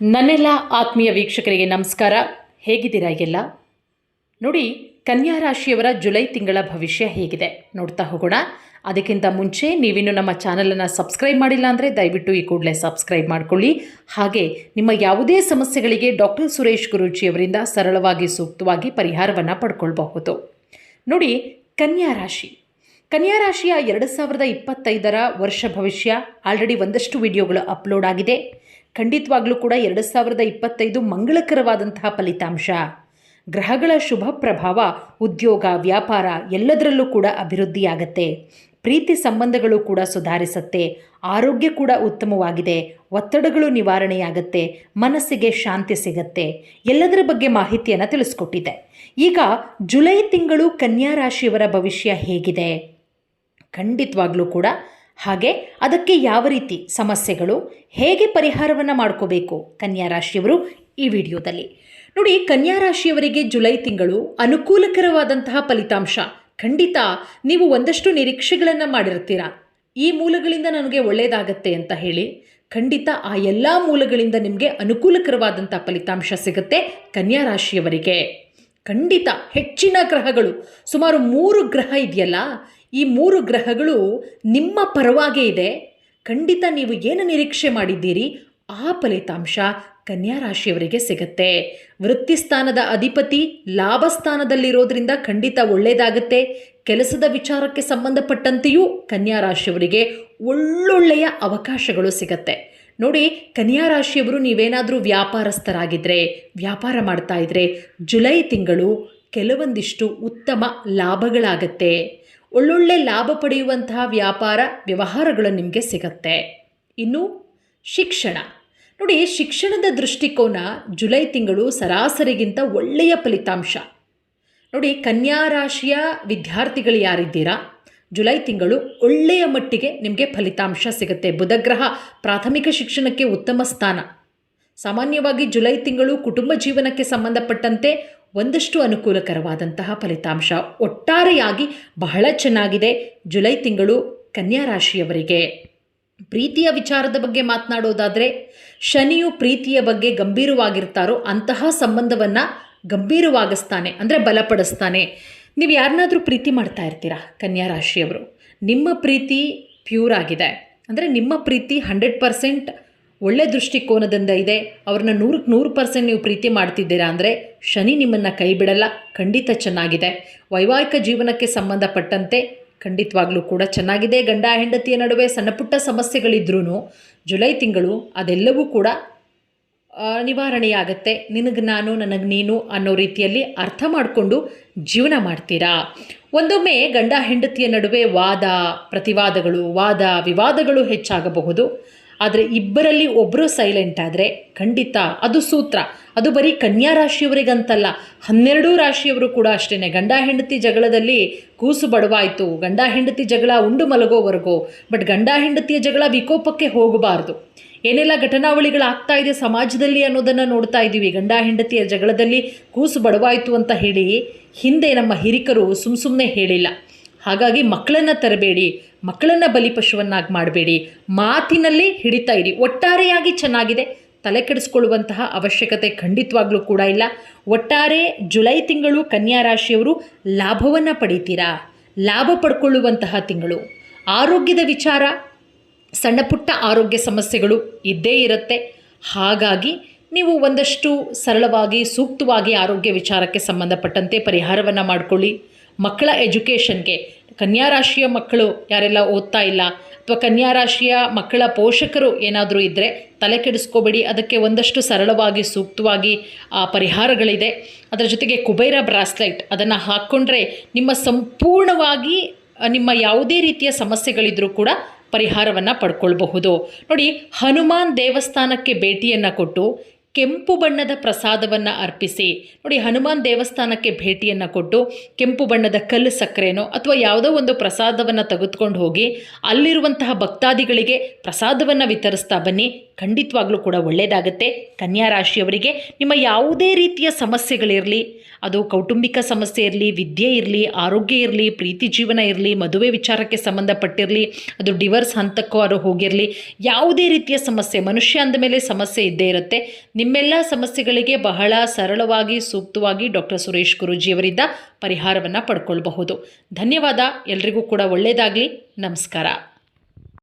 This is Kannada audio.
ನನ್ನೆಲ್ಲ ಆತ್ಮೀಯ ವೀಕ್ಷಕರಿಗೆ ನಮಸ್ಕಾರ. ಹೇಗಿದ್ದೀರಾ ಎಲ್ಲ? ನೋಡಿ, ಕನ್ಯಾ ರಾಶಿಯವರ ಜುಲೈ ತಿಂಗಳ ಭವಿಷ್ಯ ಹೇಗಿದೆ. ನೋಡ್ತಾ ಹೋಗೋಣ. ಅದಕ್ಕಿಂತ ಮುಂಚೆ ನೀವಿನ್ನು ನಮ್ಮ ಚಾನಲನ್ನು ಸಬ್ಸ್ಕ್ರೈಬ್ ಮಾಡಿಲ್ಲ ಅಂದರೆ ದಯವಿಟ್ಟು ಈ ಕೂಡಲೇ ಸಬ್ಸ್ಕ್ರೈಬ್ ಮಾಡಿಕೊಳ್ಳಿ. ಹಾಗೆ ನಿಮ್ಮ ಯಾವುದೇ ಸಮಸ್ಯೆಗಳಿಗೆ ಡಾಕ್ಟರ್ ಸುರೇಶ್ ಗುರೂಜಿಯವರಿಂದ ಸರಳವಾಗಿ ಸೂಕ್ತವಾಗಿ ಪರಿಹಾರವನ್ನು ಪಡ್ಕೊಳ್ಬಹುದು. ನೋಡಿ, ಕನ್ಯಾ ರಾಶಿ. ಕನ್ಯಾ ರಾಶಿಯ ಎರಡು ಸಾವಿರದ ಇಪ್ಪತ್ತೈದರ ವರ್ಷ ಭವಿಷ್ಯ ಆಲ್ರೆಡಿ ಒಂದಷ್ಟು ವಿಡಿಯೋಗಳು ಅಪ್ಲೋಡ್ ಆಗಿದೆ. ಖಂಡಿತವಾಗ್ಲೂ ಕೂಡ ಎರಡು ಸಾವಿರದ ಇಪ್ಪತ್ತೈದು ಮಂಗಳಕರವಾದಂತಹ ಫಲಿತಾಂಶ. ಗ್ರಹಗಳ ಶುಭ ಪ್ರಭಾವ, ಉದ್ಯೋಗ, ವ್ಯಾಪಾರ ಎಲ್ಲದರಲ್ಲೂ ಕೂಡ ಅಭಿವೃದ್ಧಿಯಾಗತ್ತೆ. ಪ್ರೀತಿ ಸಂಬಂಧಗಳು ಕೂಡ ಸುಧಾರಿಸುತ್ತೆ. ಆರೋಗ್ಯ ಕೂಡ ಉತ್ತಮವಾಗಿದೆ. ಒತ್ತಡಗಳು ನಿವಾರಣೆಯಾಗತ್ತೆ. ಮನಸ್ಸಿಗೆ ಶಾಂತಿ ಸಿಗತ್ತೆ. ಎಲ್ಲದರ ಬಗ್ಗೆ ಮಾಹಿತಿಯನ್ನು ತಿಳಿಸ್ಕೊಟ್ಟಿದೆ ಈಗ ಜುಲೈ ತಿಂಗಳು ಕನ್ಯಾ ರಾಶಿಯವರ ಭವಿಷ್ಯ ಹೇಗಿದೆ? ಖಂಡಿತವಾಗ್ಲೂ ಕೂಡ. ಹಾಗೆ ಅದಕ್ಕೆ ಯಾವ ರೀತಿ ಸಮಸ್ಯೆಗಳು, ಹೇಗೆ ಪರಿಹಾರವನ್ನು ಮಾಡ್ಕೋಬೇಕು ಕನ್ಯಾ ರಾಶಿಯವರು ಈ ವಿಡಿಯೋದಲ್ಲಿ. ನೋಡಿ, ಕನ್ಯಾ ರಾಶಿಯವರಿಗೆ ಜುಲೈ ತಿಂಗಳು ಅನುಕೂಲಕರವಾದಂತಹ ಫಲಿತಾಂಶ. ಖಂಡಿತ ನೀವು ಒಂದಷ್ಟು ನಿರೀಕ್ಷೆಗಳನ್ನು ಮಾಡಿರ್ತೀರ. ಈ ಮೂಲಗಳಿಂದ ನನಗೆ ಒಳ್ಳೆಯದಾಗತ್ತೆ ಅಂತ ಹೇಳಿ, ಖಂಡಿತ ಆ ಎಲ್ಲ ಮೂಲಗಳಿಂದ ನಿಮಗೆ ಅನುಕೂಲಕರವಾದಂಥ ಫಲಿತಾಂಶ ಸಿಗುತ್ತೆ ಕನ್ಯಾ ರಾಶಿಯವರಿಗೆ. ಖಂಡಿತ ಹೆಚ್ಚಿನ ಗ್ರಹಗಳು, ಸುಮಾರು ಮೂರು ಗ್ರಹ ಇದೆಯಲ್ಲ ಈ ಮೂರು ಗ್ರಹಗಳು ನಿಮ್ಮ ಪರವಾಗೇ ಇದೆ. ಖಂಡಿತ ನೀವು ಏನು ನಿರೀಕ್ಷೆ ಮಾಡಿದ್ದೀರಿ, ಆ ಫಲಿತಾಂಶ ಕನ್ಯಾ ರಾಶಿಯವರಿಗೆ ಸಿಗುತ್ತೆ. ವೃತ್ತಿಸ್ಥಾನದ ಅಧಿಪತಿ ಲಾಭಸ್ಥಾನದಲ್ಲಿರೋದ್ರಿಂದ ಖಂಡಿತ ಒಳ್ಳೆಯದಾಗುತ್ತೆ ಕೆಲಸದ ವಿಚಾರಕ್ಕೆ ಸಂಬಂಧಪಟ್ಟಂತೆಯೂ ಕನ್ಯಾ ರಾಶಿಯವರಿಗೆ ಒಳ್ಳೊಳ್ಳೆಯ ಅವಕಾಶಗಳು ಸಿಗತ್ತೆ. ನೋಡಿ ಕನ್ಯಾ ರಾಶಿಯವರು ನೀವೇನಾದರೂ ವ್ಯಾಪಾರಸ್ಥರಾಗಿದ್ದರೆ ವ್ಯಾಪಾರ ಮಾಡ್ತಾ ಇದ್ರೆ, ಜುಲೈ ತಿಂಗಳು ಕೆಲವೊಂದಿಷ್ಟು ಉತ್ತಮ ಲಾಭಗಳಾಗತ್ತೆ. ಒಳ್ಳೊಳ್ಳೆ ಲಾಭ ಪಡೆಯುವಂತಹ ವ್ಯಾಪಾರ ವ್ಯವಹಾರಗಳು ನಿಮಗೆ ಸಿಗತ್ತೆ. ಇನ್ನು ಶಿಕ್ಷಣ. ನೋಡಿ, ಶಿಕ್ಷಣದ ದೃಷ್ಟಿಕೋನ ಜುಲೈ ತಿಂಗಳು ಸರಾಸರಿಗಿಂತ ಒಳ್ಳೆಯ ಫಲಿತಾಂಶ. ನೋಡಿ, ಕನ್ಯಾ ರಾಶಿಯ ವಿದ್ಯಾರ್ಥಿಗಳು ಯಾರಿದ್ದೀರಾ? ಜುಲೈ ತಿಂಗಳು ಒಳ್ಳೆಯ ಮಟ್ಟಿಗೆ ನಿಮಗೆ ಫಲಿತಾಂಶ ಸಿಗುತ್ತೆ. ಬುಧಗ್ರಹ ಪ್ರಾಥಮಿಕ ಶಿಕ್ಷಣಕ್ಕೆ ಉತ್ತಮ ಸ್ಥಾನ. ಸಾಮಾನ್ಯವಾಗಿ ಜುಲೈ ತಿಂಗಳು ಕುಟುಂಬ ಜೀವನಕ್ಕೆ ಸಂಬಂಧಪಟ್ಟಂತೆ ಒಂದಷ್ಟು ಅನುಕೂಲಕರವಾದಂತಹ ಫಲಿತಾಂಶ ಒಟ್ಟಾರೆಯಾಗಿ ಬಹಳ ಚೆನ್ನಾಗಿದೆ. ಜುಲೈ ತಿಂಗಳು ಕನ್ಯಾ ರಾಶಿಯವರಿಗೆ. ಪ್ರೀತಿಯ ವಿಚಾರದ ಬಗ್ಗೆ ಮಾತನಾಡೋದಾದರೆ, ಶನಿಯು ಪ್ರೀತಿಯ ಬಗ್ಗೆ ಗಂಭೀರವಾಗಿರ್ತಾರೋ ಅಂತಹ ಸಂಬಂಧವನ್ನು ಗಂಭೀರವಾಗಿಸ್ತಾನೆ, ಅಂದರೆ ಬಲಪಡಿಸ್ತಾನೆ. ನೀವು ಯಾರನ್ನಾದರೂ ಪ್ರೀತಿ ಮಾಡ್ತಾ ಇರ್ತೀರಾ ಕನ್ಯಾ ರಾಶಿಯವರು? ನಿಮ್ಮ ಪ್ರೀತಿ ಪ್ಯೂರ್ ಆಗಿದೆ. ಅಂದರೆ ನಿಮ್ಮ ಪ್ರೀತಿ ಹಂಡ್ರೆಡ್ ಪರ್ಸೆಂಟ್ ಒಳ್ಳೆ ದೃಷ್ಟಿಕೋನದಿಂದ ಇದೆ. ಅವ್ರನ್ನ ನೂರಕ್ಕೆ ನೂರು ಪರ್ಸೆಂಟ್ ನೀವು ಪ್ರೀತಿ ಮಾಡ್ತಿದ್ದೀರಾ ಅಂದರೆ ಶನಿ ನಿಮ್ಮನ್ನು ಕೈ ಬಿಡಲ್ಲ. ಖಂಡಿತ ಚೆನ್ನಾಗಿದೆ. ವೈವಾಹಿಕ ಜೀವನಕ್ಕೆ ಸಂಬಂಧಪಟ್ಟಂತೆ ಖಂಡಿತವಾಗ್ಲೂ ಕೂಡ ಚೆನ್ನಾಗಿದೆ. ಗಂಡ ಹೆಂಡತಿಯ ನಡುವೆ ಸಣ್ಣ ಪುಟ್ಟ ಸಮಸ್ಯೆಗಳಿದ್ರೂ ಜುಲೈ ತಿಂಗಳು ಅದೆಲ್ಲವೂ ಕೂಡ ನಿವಾರಣೆಯಾಗತ್ತೆ. ನಿನಗೆ ನಾನು, ನನಗೆ ನೀನು ಅನ್ನೋ ರೀತಿಯಲ್ಲಿ ಅರ್ಥ ಮಾಡಿಕೊಂಡು ಜೀವನ ಮಾಡ್ತೀರಾ? ಒಂದೊಮ್ಮೆ ಗಂಡ ಹೆಂಡತಿಯ ನಡುವೆ ವಾದ, ಪ್ರತಿವಾದಗಳು, ವಾದ, ವಿವಾದಗಳು ಹೆಚ್ಚಾಗಬಹುದು. ಆದರೆ ಇಬ್ಬರಲ್ಲಿ ಒಬ್ಬರು ಸೈಲೆಂಟ್ ಆದರೆ ಖಂಡಿತ ಅದು ಸೂತ್ರ. ಅದು ಬರೀ ಕನ್ಯಾ ರಾಶಿಯವರಿಗಂತಲ್ಲ, ಹನ್ನೆರಡೂ ರಾಶಿಯವರು ಕೂಡ ಅಷ್ಟೇ ಗಂಡ, ಹೆಂಡತಿ ಜಗಳದಲ್ಲಿ ಕೂಸು ಬಡವಾಯಿತು. ಗಂಡ, ಹೆಂಡತಿ ಜಗಳ ಉಂಡು ಮಲಗೋವರೆಗೂ. ಬಟ್ ಗಂಡ, ಹೆಂಡತಿಯ ಜಗಳ ವಿಕೋಪಕ್ಕೆ ಹೋಗಬಾರ್ದು. ಏನೆಲ್ಲ ಘಟನಾವಳಿಗಳಾಗ್ತಾ ಇದೆ ಸಮಾಜದಲ್ಲಿ ಅನ್ನೋದನ್ನು ನೋಡ್ತಾ ಇದ್ದೀವಿ. ಗಂಡ, ಹೆಂಡತಿಯ ಜಗಳದಲ್ಲಿ ಕೂಸು ಬಡವಾಯಿತು ಅಂತ ಹೇಳಿ ಹಿಂದೆ ನಮ್ಮ ಹಿರಿಕರು ಸುಮ್ಮ ಸುಮ್ಮನೆ ಹೇಳಿಲ್ಲ. ಹಾಗಾಗಿ ಮಕ್ಕಳನ್ನು ತರಬೇಡಿ, ಮಕ್ಕಳನ್ನು ಬಲಿಪಶುವನ್ನಾಗಿ ಮಾಡಬೇಡಿ. ಮಾತಿನಲ್ಲಿ ಹಿಡಿತಾ ಇರಿ. ಒಟ್ಟಾರೆಯಾಗಿ ಚೆನ್ನಾಗಿದೆ. ತಲೆ ಕೆಡಿಸ್ಕೊಳ್ಳುವಂತಹ ಅವಶ್ಯಕತೆ ಖಂಡಿತವಾಗ್ಲೂ ಕೂಡ ಇಲ್ಲ. ಒಟ್ಟಾರೆ ಜುಲೈ ತಿಂಗಳು ಕನ್ಯಾ ರಾಶಿಯವರು ಲಾಭವನ್ನು ಪಡೀತೀರಾ? ಲಾಭ ಪಡ್ಕೊಳ್ಳುವಂತಹ ತಿಂಗಳು. ಆರೋಗ್ಯದ ವಿಚಾರ, ಸಣ್ಣ ಪುಟ್ಟ ಆರೋಗ್ಯ ಸಮಸ್ಯೆಗಳು ಇದ್ದೇ ಇರುತ್ತೆ. ಹಾಗಾಗಿ ನೀವು ಒಂದಷ್ಟು ಸರಳವಾಗಿ, ಸೂಕ್ತವಾಗಿ ಆರೋಗ್ಯ ವಿಚಾರಕ್ಕೆ ಸಂಬಂಧಪಟ್ಟಂತೆ ಪರಿಹಾರವನ್ನು ಮಾಡಿಕೊಳ್ಳಿ. ಮಕ್ಕಳ ಎಜುಕೇಷನ್ಗೆ ಕನ್ಯಾ ರಾಶಿಯ ಮಕ್ಕಳು ಯಾರೆಲ್ಲ ಓದ್ತಾ ಇಲ್ಲ ಅಥವಾ ಕನ್ಯಾ ರಾಶಿಯ ಮಕ್ಕಳ ಪೋಷಕರು ಏನಾದರೂ ಇದ್ದರೆ ತಲೆ ಕೆಡಿಸ್ಕೋಬೇಡಿ. ಅದಕ್ಕೆ ಒಂದಷ್ಟು ಸರಳವಾಗಿ, ಸೂಕ್ತವಾಗಿ, ಆ, ಪರಿಹಾರಗಳಿದೆ. ಅದರ ಜೊತೆಗೆ ಕುಬೇರ ಬ್ರಾಸ್ಲೈಟ್ ಅದನ್ನು ಹಾಕ್ಕೊಂಡ್ರೆ ನಿಮ್ಮ ಸಂಪೂರ್ಣವಾಗಿ ನಿಮ್ಮ ಯಾವುದೇ ರೀತಿಯ ಸಮಸ್ಯೆಗಳಿದ್ರೂ ಕೂಡ ಪರಿಹಾರವನ್ನು ಪಡ್ಕೊಳ್ಬಹುದು. ನೋಡಿ, ಹನುಮಾನ್ ದೇವಸ್ಥಾನಕ್ಕೆ ಭೇಟಿಯನ್ನು ಕೊಟ್ಟು ಕೆಂಪು ಬಣ್ಣದ ಪ್ರಸಾದವನ್ನು ಅರ್ಪಿಸಿ, ನೋಡಿ ಹನುಮಾನ್ ದೇವಸ್ಥಾನಕ್ಕೆ ಭೇಟಿಯನ್ನು ಕೊಟ್ಟು ಕೆಂಪು ಬಣ್ಣದ ಕಲ್ಲು ಸಕ್ಕರೆನೋ ಅಥವಾ ಯಾವುದೋ ಒಂದು ಪ್ರಸಾದವನ್ನು ತೆಗೆದುಕೊಂಡು ಹೋಗಿ ಅಲ್ಲಿರುವಂತಹ ಭಕ್ತಾದಿಗಳಿಗೆ ಪ್ರಸಾದವನ್ನು ವಿತರಿಸ್ತಾ ಬನ್ನಿ. ಖಂಡಿತವಾಗ್ಲೂ ಕೂಡ ಒಳ್ಳೆಯದಾಗುತ್ತೆ ಕನ್ಯಾ ರಾಶಿಯವರಿಗೆ ನಿಮ್ಮ ಯಾವುದೇ ರೀತಿಯ ಸಮಸ್ಯೆಗಳಿರಲಿ, ಅದು ಕೌಟುಂಬಿಕ ಸಮಸ್ಯೆ ಇರಲಿ, ವಿದ್ಯೆ ಇರಲಿ, ಆರೋಗ್ಯ ಇರಲಿ, ಪ್ರೀತಿ ಜೀವನ ಇರಲಿ, ಮದುವೆ ವಿಚಾರಕ್ಕೆ ಸಂಬಂಧಪಟ್ಟಿರಲಿ, ಅದು ಡಿವರ್ಸ್ ಹಂತಕ್ಕೂ ಅದು ಹೋಗಿರಲಿ, ಯಾವುದೇ ರೀತಿಯ ಸಮಸ್ಯೆ, ಮನುಷ್ಯ ಅಂದಮೇಲೆ ಸಮಸ್ಯೆ ಇದ್ದೇ ಇರುತ್ತೆ. ನಿಮ್ಮೆಲ್ಲ ಸಮಸ್ಯೆಗಳಿಗೆ ಬಹಳ ಸರಳವಾಗಿ, ಸೂಕ್ತವಾಗಿ ಡಾಕ್ಟರ್ ಸುರೇಶ್ ಗುರೂಜಿಯವರಿಂದ ಪರಿಹಾರವನ್ನು ಪಡ್ಕೊಳ್ಬಹುದು. ಧನ್ಯವಾದ. ಎಲ್ರಿಗೂ ಕೂಡ ಒಳ್ಳೆಯದಾಗಲಿ ನಮಸ್ಕಾರ.